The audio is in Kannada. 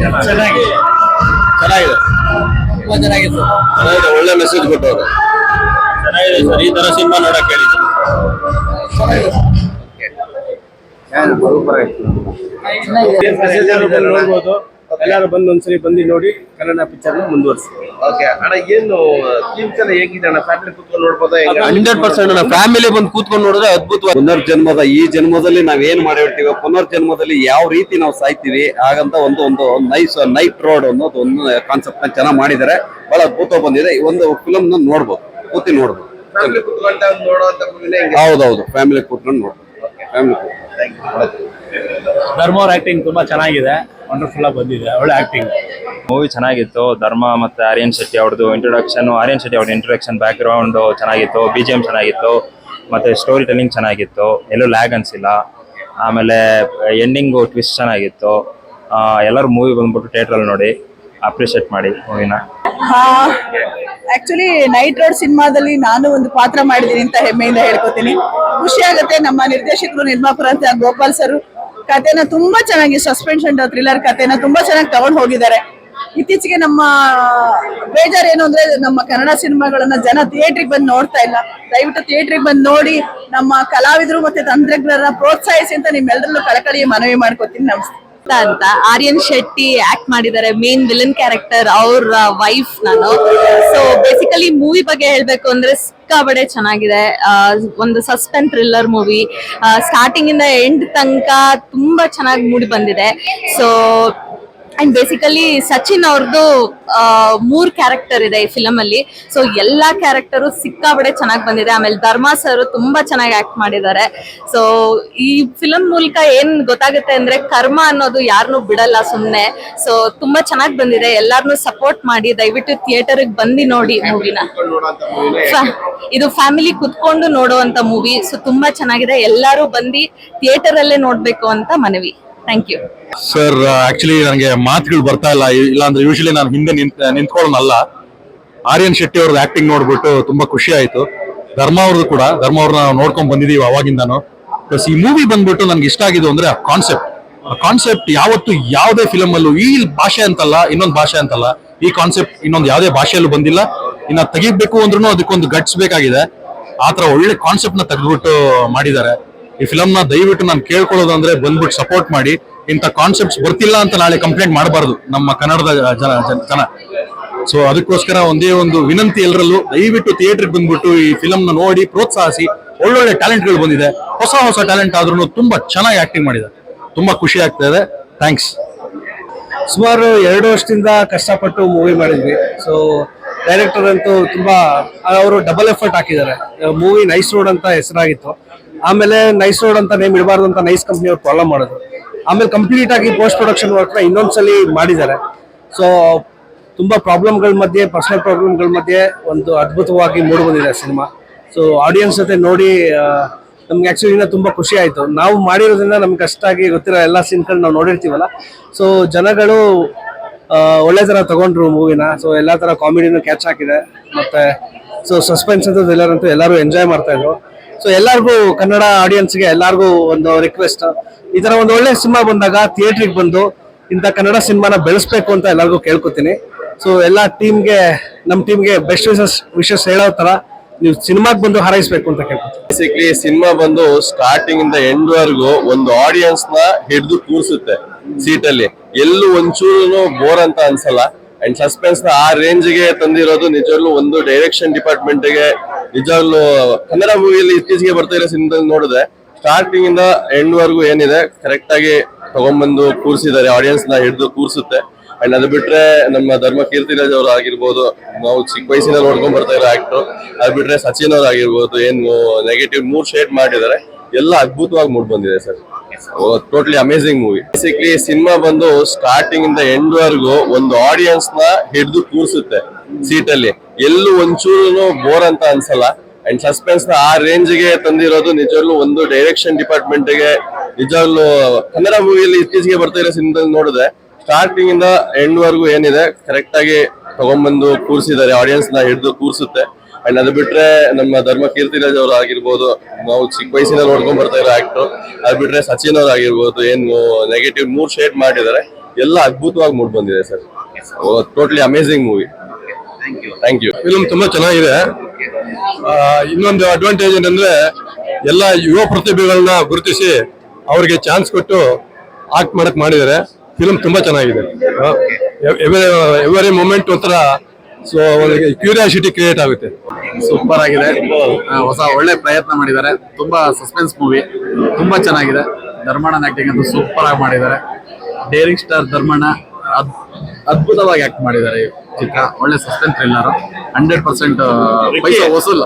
ಚೆನ್ನಾಗಿದೆ. ಚೆನ್ನಾಗಿದೆ. ತುಂಬಾ ಚೆನ್ನಾಗಿತ್ತು ಚೆನ್ನಾಗಿದೆ ಒಳ್ಳೆ ಮೆಸೇಜ್ ಕೊಟ್ಟವ್ರು. ಚೆನ್ನಾಗಿದೆ ಸರ್. ಈ ತರ ಸಿನಿಮಾ ನೋಡಕ್ ಹೇಳಿದ್ರು ನೋಡ್ಬೋದು ಎಲ್ಲರೂ ಬಂದು ಒಂದ್ಸರಿ ಬಂದು ನೋಡಿ ಕನ್ನಡ ಪಿಕ್ಚರ್ ಮುಂದುವರಿಸಿ. ಓಕೆ ಅಣ್ಣ ಏನು ಥೀಮ್ಸ್ ಎಲ್ಲ ಹೇಗಿದೆ ಅಣ್ಣ? ಫ್ಯಾಮಿಲಿ ಕೂತ್ಕೊಂಡು ನೋಡ್ಬೋದಾ ಹಂಡ್ರೆಡ್ ಪರ್ಸೆಂಟ್ ಫ್ಯಾಮಿಲಿ ಬಂದು ಕೂತ್ಕೊಂಡು ನೋಡಿದ್ರೆ ಅದ್ಭುತ ಪುನರ್ಜನ್ಮದ ಈ ಜನ್ಮದಲ್ಲಿ ನಾವ್ ಏನ್ ಮಾಡಿರ್ತೀವಿ ಪುನರ್ಜನ್ಮದಲ್ಲಿ ಯಾವ ರೀತಿ ನಾವು ಸಾಯ್ತೀವಿ ಹಾಗಂತ ಒಂದು ಒಂದು ನೈಸ್ ನೈಟ್ ರೋಡ್ ಅನ್ನೋದು ಒಂದು ಕಾನ್ಸೆಪ್ಟ್ನ ಚೆನ್ನಾಗಿ ಮಾಡಿದ್ದಾರೆ ಬಹಳ ಅದ್ಭುತ ಬಂದಿದೆ. ಈ ಒಂದು ಫಿಲಮ್ ನೋಡ್ಬೋದು ಕೂತಿ ನೋಡ್ಬೋದು. ಹೌದೌದು ಫ್ಯಾಮಿಲಿ ಕೂತ್ಕೊಂಡು ನೋಡ್ಬೋದು. ಧರ್ಮ ಅವ್ರ ಆಕ್ಟಿಂಗ್ ತುಂಬಾ ಚೆನ್ನಾಗಿದೆ. ವಂಡರ್ಫುಲ್ ಆಗಿ ಬಂದಿದೆ. ಒಳ್ಳೆ ಆಕ್ಟಿಂಗ್ ಮೂವಿ ಚೆನ್ನಾಗಿತ್ತು. ಧರ್ಮ ಮತ್ತೆ ಆರ್ಯನ್ ಶೆಟ್ಟಿ ಅವ್ರದ್ದು ಇಂಟ್ರೊಡಕ್ಷನ್ ಆರ್ಯನ್ ಶೆಟ್ಟಿ ಅವ್ರ ಇಂಟ್ರೊಡಕ್ಷನ್ ಬ್ಯಾಕ್ ಗ್ರೌಂಡ್ ಚೆನ್ನಾಗಿತ್ತು. ಬಿ ಜಿ ಎಂ ಚೆನ್ನಾಗಿತ್ತು. ಮತ್ತೆ ಸ್ಟೋರಿ ಟೆಲ್ಲಿಂಗ್ ಚೆನ್ನಾಗಿತ್ತು. ಎಲ್ಲೂ ಲ್ಯಾಗ್ ಅನ್ಸಿಲ್ಲ. ಆಮೇಲೆ ಎಂಡಿಂಗು ಟ್ವಿಸ್ಟ್ ಚೆನ್ನಾಗಿತ್ತು. ಎಲ್ಲರೂ ಮೂವಿ ಬಂದ್ಬಿಟ್ಟು ಥಿಯೇಟ್ರಲ್ಲಿ ನೋಡಿ. ಅಪ್ರಿಷಿಯೇಟ್ ಮಾಡಿ ಮೂವಿನ ಆಕ್ಚುಲಿ ನೈಟ್ ರೋಡ್ ಸಿನಿಮಾದಲ್ಲಿ ನಾನು ಒಂದು ಪಾತ್ರ ಮಾಡಿದ್ದೀನಿ ಅಂತ ಹೆಮ್ಮೆಯಿಂದ ಹೇಳ್ಕೊತೀನಿ. ಖುಷಿ ಆಗುತ್ತೆ ನಮ್ಮ ನಿರ್ದೇಶಕರು ನಿರ್ಮಾಪಕರಂತ ಗೋಪಾಲ್ ಸರ್. ಕತೆನ ತುಂಬಾ ಚೆನ್ನಾಗಿ ಸಸ್ಪೆನ್ಷನ್ ಥ್ರಿಲ್ಲರ್ ಕತೆನ ತುಂಬಾ ಚೆನ್ನಾಗಿ ತಗೊಂಡು ಹೋಗಿದ್ದಾರೆ. ಇತ್ತೀಚೆಗೆ ನಮ್ಮ ಬೇಜಾರ್ ಏನು ಅಂದ್ರೆ ನಮ್ಮ ಕನ್ನಡ ಸಿನಿಮಾಗಳನ್ನ ಜನ ಥಿಯೇಟ್ರಿಗೆ ಬಂದು ನೋಡ್ತಾ ಇಲ್ಲ. ದಯವಿಟ್ಟು ಥಿಯೇಟ್ರಿಗೆ ಬಂದು ನೋಡಿ ನಮ್ಮ ಕಲಾವಿದರು ಮತ್ತೆ ತಂತ್ರಜ್ಞರನ್ನ ಪ್ರೋತ್ಸಾಹಿಸಿ ಅಂತ ನಿಮ್ಮೆಲ್ಲರಲ್ಲೂ ಕಳಕಳಿಯ ಮನವಿ ಮಾಡ್ಕೊತೀನಿ. ನಮಸ್ತೆ. ಅಂತ ಆರ್ಯನ್ ಶೆಟ್ಟಿ ಆಕ್ಟ್ ಮಾಡಿದ್ದಾರೆ ಮೇನ್ ವಿಲನ್ ಕ್ಯಾರೆಕ್ಟರ್ ಅವ್ರ ವೈಫ್ ನಾನು. ಸೊ ಬೇಸಿಕಲಿ ಮೂವಿ ಬಗ್ಗೆ ಹೇಳ್ಬೇಕು ಅಂದ್ರೆ ಸಿಕ್ಕಾಬಡೆ ಚೆನ್ನಾಗಿದೆ. ಒಂದು ಸಸ್ಪೆನ್ ಥ್ರಿಲ್ಲರ್ ಮೂವಿ ಸ್ಟಾರ್ಟಿಂಗ್ ಇಂದ ಎಂಡ್ ತನಕ ತುಂಬಾ ಚೆನ್ನಾಗಿ ಮೂಡಿ ಬಂದಿದೆ. ಸೊ ಅಂಡ್ ಬೇಸಿಕಲಿ ಸಚಿನ್ ಅವ್ರದ್ದು ಮೂರ್ ಕ್ಯಾರೆಕ್ಟರ್ ಇದೆ ಈ ಫಿಲಮ್ ಅಲ್ಲಿ. ಸೊ ಎಲ್ಲಾ ಕ್ಯಾರೆಕ್ಟರು ಸಿಕ್ಕಾಬಡೆ ಚೆನ್ನಾಗಿ ಬಂದಿದೆ. ಆಮೇಲೆ ಧರ್ಮ ಸರ್ ತುಂಬಾ ಚೆನ್ನಾಗಿ ಆಕ್ಟ್ ಮಾಡಿದ್ದಾರೆ. ಸೊ ಈ ಫಿಲಂ ಮೂಲಕ ಏನ್ ಗೊತ್ತಾಗುತ್ತೆ ಅಂದ್ರೆ ಕರ್ಮ ಅನ್ನೋದು ಯಾರನ್ನು ಬಿಡಲ್ಲ ಸುಮ್ನೆ. ಸೊ ತುಂಬಾ ಚೆನ್ನಾಗಿ ಬಂದಿದೆ. ಎಲ್ಲಾರ್ನು ಸಪೋರ್ಟ್ ಮಾಡಿ, ದಯವಿಟ್ಟು ಥಿಯೇಟರ್ ಬಂದು ನೋಡಿ ಮೂವಿನ ಇದು ಫ್ಯಾಮಿಲಿ ಕುತ್ಕೊಂಡು ನೋಡುವಂತ ಮೂವಿ ಸೊ ತುಂಬಾ ಚೆನ್ನಾಗಿದೆ. ಎಲ್ಲರೂ ಬಂದು ಥಿಯೇಟರ್ ಅಲ್ಲೇ ನೋಡ್ಬೇಕು ಅಂತ ಮನವಿ. ಥ್ಯಾಂಕ್ ಯು ಸರ್ ಆಕ್ಚುಲಿ ನನಗೆ ಮಾತುಗಳು ಬರ್ತಾ ಇಲ್ಲ. ಇಲ್ಲಾಂದ್ರೆ ಯೂಶಲಿ ನಾನು ಹಿಂದೆ ನಿಂತ್ ನಿಂತ್ಕೊಳ್ಳೋನಲ್ಲ. ಆರ್ಯನ್ ಶೆಟ್ಟಿ ಅವ್ರದ್ದು ಆಕ್ಟಿಂಗ್ ನೋಡ್ಬಿಟ್ಟು ತುಂಬಾ ಖುಷಿ ಆಯ್ತು. ಧರ್ಮ ಅವ್ರದ್ದು ಕೂಡ. ಧರ್ಮ ಅವ್ರನ್ನ ನಾವು ನೋಡ್ಕೊಂಡ್ ಬಂದಿದೀವಿ ಅವಾಗಿಂದಾನು. ಪ್ಲಸ್ ಈ ಮೂವಿ ಬಂದ್ಬಿಟ್ಟು ನನ್ಗೆ ಇಷ್ಟ ಆಗಿದ್ದು ಅಂದ್ರೆ ಆ ಕಾನ್ಸೆಪ್ಟ್ ಆ ಕಾನ್ಸೆಪ್ಟ್ ಯಾವತ್ತು ಯಾವುದೇ ಫಿಲಮ್ ಅಲ್ಲೂ ಈ ಭಾಷೆ ಅಂತಲ್ಲ, ಇನ್ನೊಂದು ಭಾಷೆ ಅಂತಲ್ಲ, ಈ ಕಾನ್ಸೆಪ್ಟ್ ಇನ್ನೊಂದು ಯಾವುದೇ ಭಾಷೆಯಲ್ಲೂ ಬಂದಿಲ್ಲ. ಇನ್ನ ತೆಗಿಬೇಕು ಅಂದ್ರೂ ಅದಕ್ಕೊಂದು ಗಟ್ಸ್ ಬೇಕಾಗಿದೆ. ಆತರ ಒಳ್ಳೆ ಕಾನ್ಸೆಪ್ಟ್ನ ತೆಗೆದ್ಬಿಟ್ಟು ಮಾಡಿದ್ದಾರೆ. ಈ ಫಿಲಮ್ ದಯವಿಟ್ಟು ನಾನು ಕೇಳ್ಕೊಳ್ಳೋದು ಅಂದ್ರೆ ಬಂದ್ಬಿಟ್ಟು ಸಪೋರ್ಟ್ ಮಾಡಿ. ಇಂಥ ಕಾನ್ಸೆಪ್ಟ್ಸ್ ಬರ್ತಿಲ್ಲ ಅಂತ ನಾಳೆ ಕಂಪ್ಲೇಂಟ್ ಮಾಡಬಾರ್ದು ನಮ್ಮ ಕನ್ನಡದ ಜನ, ಜನ- ಸೊ ಅದಕ್ಕೋಸ್ಕರ ಒಂದೇ ಒಂದು ವಿನಂತಿ ಎಲ್ಲರಲ್ಲೂ ದಯವಿಟ್ಟು ಥಿಯೇಟರ್ ಬಂದ್ಬಿಟ್ಟು ಈ ಫಿಲಮ್ ನೋಡಿ, ಪ್ರೋತ್ಸಾಹಿಸಿ. ಒಳ್ಳೊಳ್ಳೆ ಟ್ಯಾಲೆಂಟ್ಗಳು ಬಂದಿದೆ. ಹೊಸ ಹೊಸ ಟ್ಯಾಲೆಂಟ್ ಆದ್ರೂ ತುಂಬಾ ಚೆನ್ನಾಗಿ ಆಕ್ಟಿಂಗ್ ಮಾಡಿದೆ. ತುಂಬಾ ಖುಷಿ ಆಗ್ತಾ ಇದೆ. ಥ್ಯಾಂಕ್ಸ್ ಸುಮಾರು ಎರಡು ವರ್ಷದಿಂದ ಕಷ್ಟಪಟ್ಟು ಮೂವಿ ಮಾಡಿದ್ವಿ. ಸೊ ಡೈರೆಕ್ಟರ್ ಅಂತೂ ತುಂಬಾ, ಅವರು ಡಬಲ್ ಎಫರ್ಟ್ ಹಾಕಿದ್ದಾರೆ. ಮೂವಿ ನೈಸ್ ರೋಡ್ ಅಂತ ಹೆಸರಾಗಿತ್ತು. ಆಮೇಲೆ ನೈಸ್ ರೋಡ್ ಅಂತ ನೇಮ್ ಇಡಬಾರ್ದು ಅಂತ ನೈಸ್ ಕಂಪ್ನಿ ಅವ್ರು ಪ್ರಾಬ್ಲಮ್ ಮಾಡೋದು ಆಮೇಲೆ ಕಂಪ್ಲೀಟ್ ಆಗಿ ಪೋಸ್ಟ್ ಪ್ರೊಡಕ್ಷನ್ ವರ್ಕ್ ಇನ್ನೊಂದ್ಸಲಿ ಮಾಡಿದ್ದಾರೆ. ಸೊ ತುಂಬಾ ಪ್ರಾಬ್ಲಮ್ಗಳ ಮಧ್ಯೆ ಪರ್ಸನಲ್ ಪ್ರಾಬ್ಲಮ್ಗಳ ಮಧ್ಯೆ ಒಂದು ಅದ್ಭುತವಾಗಿ ಮೂಡಿ ಬಂದಿದೆ ಸಿನಿಮಾ. ಸೊ ಆಡಿಯನ್ಸ್ ಜೊತೆ ನೋಡಿ ನಮ್ಗೆ ಆಕ್ಚುಲಿ ಇನ್ನ ತುಂಬಾ ಖುಷಿ ಆಯ್ತು. ನಾವು ಮಾಡಿರೋದ್ರಿಂದ ನಮ್ಗೆ ಅಷ್ಟಾಗಿ ಗೊತ್ತಿರೋ ಎಲ್ಲ ಸೀನ್ಗಳು ನಾವು ನೋಡಿರ್ತೀವಲ್ಲ. ಸೊ ಜನಗಳು ಒಳ್ಳೆ ತರ ತಗೊಂಡ್ರು ಮೂವಿನ ಸೊ ಎಲ್ಲಾ ತರ ಕಾಮಿಡಿನೂ ಕ್ಯಾಚ್ ಹಾಕಿದೆ. ಮತ್ತೆ ಸೊ ಸಸ್ಪೆನ್ಸ್ ಅಂತ ಎಲ್ಲರಂತೂ ಎಲ್ಲರೂ ಎಂಜಾಯ್ ಮಾಡ್ತಾ ಇದ್ರು. ಸೊ ಎಲ್ಲರಿಗೂ ಕನ್ನಡ ಆಡಿಯನ್ಸ್ಗೆ ಎಲ್ಲರಿಗೂ ಒಂದು ರಿಕ್ವೆಸ್ಟ್ ಈ ಥರ ಒಂದು ಒಳ್ಳೆ ಸಿನಿಮಾ ಬಂದಾಗ ಥಿಯೇಟ್ರಿಗೆ ಬಂದು ಇಂಥ ಕನ್ನಡ ಸಿನಿಮಾನ ಬೆಳೆಸ್ಬೇಕು ಅಂತ ಎಲ್ಲರಿಗೂ ಕೇಳ್ಕೊತೀನಿ. ಸೊ ಎಲ್ಲ ಟೀಮ್ಗೆ ನಮ್ಮ ಟೀಮ್ಗೆ ಬೆಸ್ಟ್ ವಿಶಸ್ ವಿಶಸ್ ಹೇಳೋ ಥರ ನೀವು ಸಿನಿಮಾಗೆ ಬಂದು ಹಾರೈಸ್ಬೇಕು ಅಂತ ಕೇಳ್ಕೊತೀನಿ. ಬೇಸಿಕ್ಲಿ ಸಿನಿಮಾ ಬಂದು ಸ್ಟಾರ್ಟಿಂಗ್ ಇಂದ ಎಂಡ್ ವರ್ಗು ಒಂದು ಆಡಿಯನ್ಸ್ನ ಹಿಡಿದು ಕೂರಿಸುತ್ತೆ ಸೀಟ್ ಅಲ್ಲಿ ಎಲ್ಲೂ ಒಂಚೂರು ಬೋರ್ ಅಂತ ಅನ್ಸಲ್ಲ. ಅಂಡ್ ಸಸ್ಪೆನ್ಸ್ನ ಆ ರೇಂಜ್ಗೆ ತಂದಿರೋದು ನಿಜವಾಗ್ಲೂ ಒಂದು ಡೈರೆಕ್ಷನ್ ಡಿಪಾರ್ಟ್ಮೆಂಟ್ಗೆ ನಿಜವಾಗ್ಲೂ ಕನ್ನಡ ಮೂವಿಯಲ್ಲಿ ಇತ್ತೀಚೆಗೆ ಬರ್ತಾ ಇರೋ ಸಿನಿಮಾ ನೋಡಿದ್ರೆ ಸ್ಟಾರ್ಟಿಂಗ್ ಇಂದ ಎಂಡ್ ವರ್ಗು ಏನಿದೆ ಕರೆಕ್ಟ್ ಆಗಿ ತಗೊಂಡ್ಬಂದು ಕೂರಿಸಿದ್ದಾರೆ ಆಡಿಯನ್ಸ್ನ ಹಿಡಿದು ಕೂರ್ಸುತ್ತೆ. ಅಂಡ್ ಅದು ಬಿಟ್ರೆ ನಮ್ಮ ಧರ್ಮ ಕೀರ್ತಿರಾಜ್ ಅವರು ಆಗಿರ್ಬೋದು, ನಾವು ಚಿಕ್ಕ ವಯಸ್ಸಿನ ನೋಡ್ಕೊಂಡ್ ಬರ್ತಾ ಇರೋ ಆಕ್ಟರ್ ಅದು ಬಿಟ್ರೆ ಸಚಿನ್ ಅವ್ರು ಆಗಿರ್ಬೋದು, ಏನು ನೆಗೆಟಿವ್ ಮೂರ್ ಶೇಡ್ ಮಾಡಿದ್ದಾರೆ, ಎಲ್ಲ ಅದ್ಭುತವಾಗಿ ಮೂಡ್ ಬಂದಿದೆ sir. Totally amazing movie basically cinema ಬಂದು ಸ್ಟಾರ್ಟಿಂಗ್ ಇಂದ ಎಂಡ್ ವರ್ಗು ಒಂದು ಆಡಿಯನ್ಸ್ನ ಹಿಡಿದು ಕೂರ್ಸುತ್ತೆ ಸೀಟ್ ಅಲ್ಲಿ. ಎಲ್ಲೂ ಒಂಚೂರು ಬೋರ್ ಅಂತ ಅನ್ಸಲ್ಲ. ಅಂಡ್ ಸಸ್ಪೆನ್ಸ್ನ ಆ ರೇಂಜ್ಗೆ ತಂದಿರೋದು ನಿಜವಾಗ್ಲೂ ಒಂದು ಡೈರೆಕ್ಷನ್ ಡಿಪಾರ್ಟ್ಮೆಂಟ್ಗೆ ನಿಜವಾಗ್ಲೂ ಕನ್ನಡ ಮೂವಿಯಲ್ಲಿ ಇತ್ತೀಚೆಗೆ ಬರ್ತಾ ಇರೋ ಸಿನಿಮಾ ನೋಡಿದ್ರೆ ಸ್ಟಾರ್ಟಿಂಗ್ ಇಂದ ಎಂಡ್ ವರ್ಗು ಏನಿದೆ ಕರೆಕ್ಟ್ ಆಗಿ ತಗೊಂಡ್ಬಂದು ಕೂರ್ಸಿದ್ದಾರೆ ಆಡಿಯನ್ಸ್ನ ಹಿಡಿದು ಕೂರ್ಸುತ್ತೆ. ಅಂಡ್ ಅದು ಬಿಟ್ರೆ ನಮ್ಮ ಧರ್ಮ ಕೀರ್ತಿರಾಜ್ ಅವರು ಆಗಿರ್ಬೋದು ನಾವು ಚಿಕ್ಕ ವಯಸ್ಸಿನ ನೋಡ್ಕೊಂಡ್ ಬರ್ತಾ ಇರೋ ಆಕ್ಟರ್ ಅದು ಬಿಟ್ರೆ ಸಚಿನ್ ಅವ್ರು ಆಗಿರ್ಬೋದು ಏನು ನೆಗೆಟಿವ್ ಮೂರ್ ಶೇಡ್ ಮಾಡಿದ್ದಾರೆ ಎಲ್ಲ ಅದ್ಭುತವಾಗಿ ಮೂಡ್ ಬಂದಿದೆ sir totally amazing movie thank you film ತುಂಬಾ ಚೆನ್ನಾಗಿದೆ ಆ, ಇನ್ನೊಂದು ಅಡ್ವಾಂಟೇಜ್ ಏನಂದ್ರೆ ಎಲ್ಲ ಯುವ ಪ್ರತಿಭೆಗಳನ್ನ ಗುರುತಿಸಿ ಅವ್ರಿಗೆ ಚಾನ್ಸ್ ಕೊಟ್ಟು ಆಕ್ಟ್ ಮಾಡಕ್ ಮಾಡಿದ್ದಾರೆ ಫಿಲ್ಮ್ ತುಂಬಾ ಚೆನ್ನಾಗಿದೆ ಎವರಿ ಮೂಮೆಂಟ್ ಒಂಥರ ಸೊ ಅವರಿಗೆ ಕ್ಯೂರಿಯಾಸಿಟಿ ಕ್ರಿಯೇಟ್ ಆಗುತ್ತೆ. ಸೂಪರ್ ಆಗಿದೆ. ಹೊಸ ಒಳ್ಳೆ ಪ್ರಯತ್ನ ಮಾಡಿದ್ದಾರೆ. ತುಂಬಾ ಸಸ್ಪೆನ್ಸ್ ಮೂವಿ ತುಂಬಾ ಚೆನ್ನಾಗಿದೆ. ಧರ್ಮಣ್ಣನ ಆಕ್ಟಿಂಗ್ ಅಂತೂ ಸೂಪರ್ ಆಗಿ ಮಾಡಿದ್ದಾರೆ. ಡೇರಿಂಗ್ ಸ್ಟಾರ್ ಧರ್ಮಣ್ಣ ಅದ್- ಅದ್ಭುತವಾಗಿ ಆಕ್ಟ್ ಮಾಡಿದ್ದಾರೆ ಚಿತ್ರ. ಒಳ್ಳೆ ಸಸ್ಪೆನ್ಸ್ ಥ್ರಿಲ್ಲರ್ ಹಂಡ್ರೆಡ್ ಪರ್ಸೆಂಟ್ ವಸೂಲ್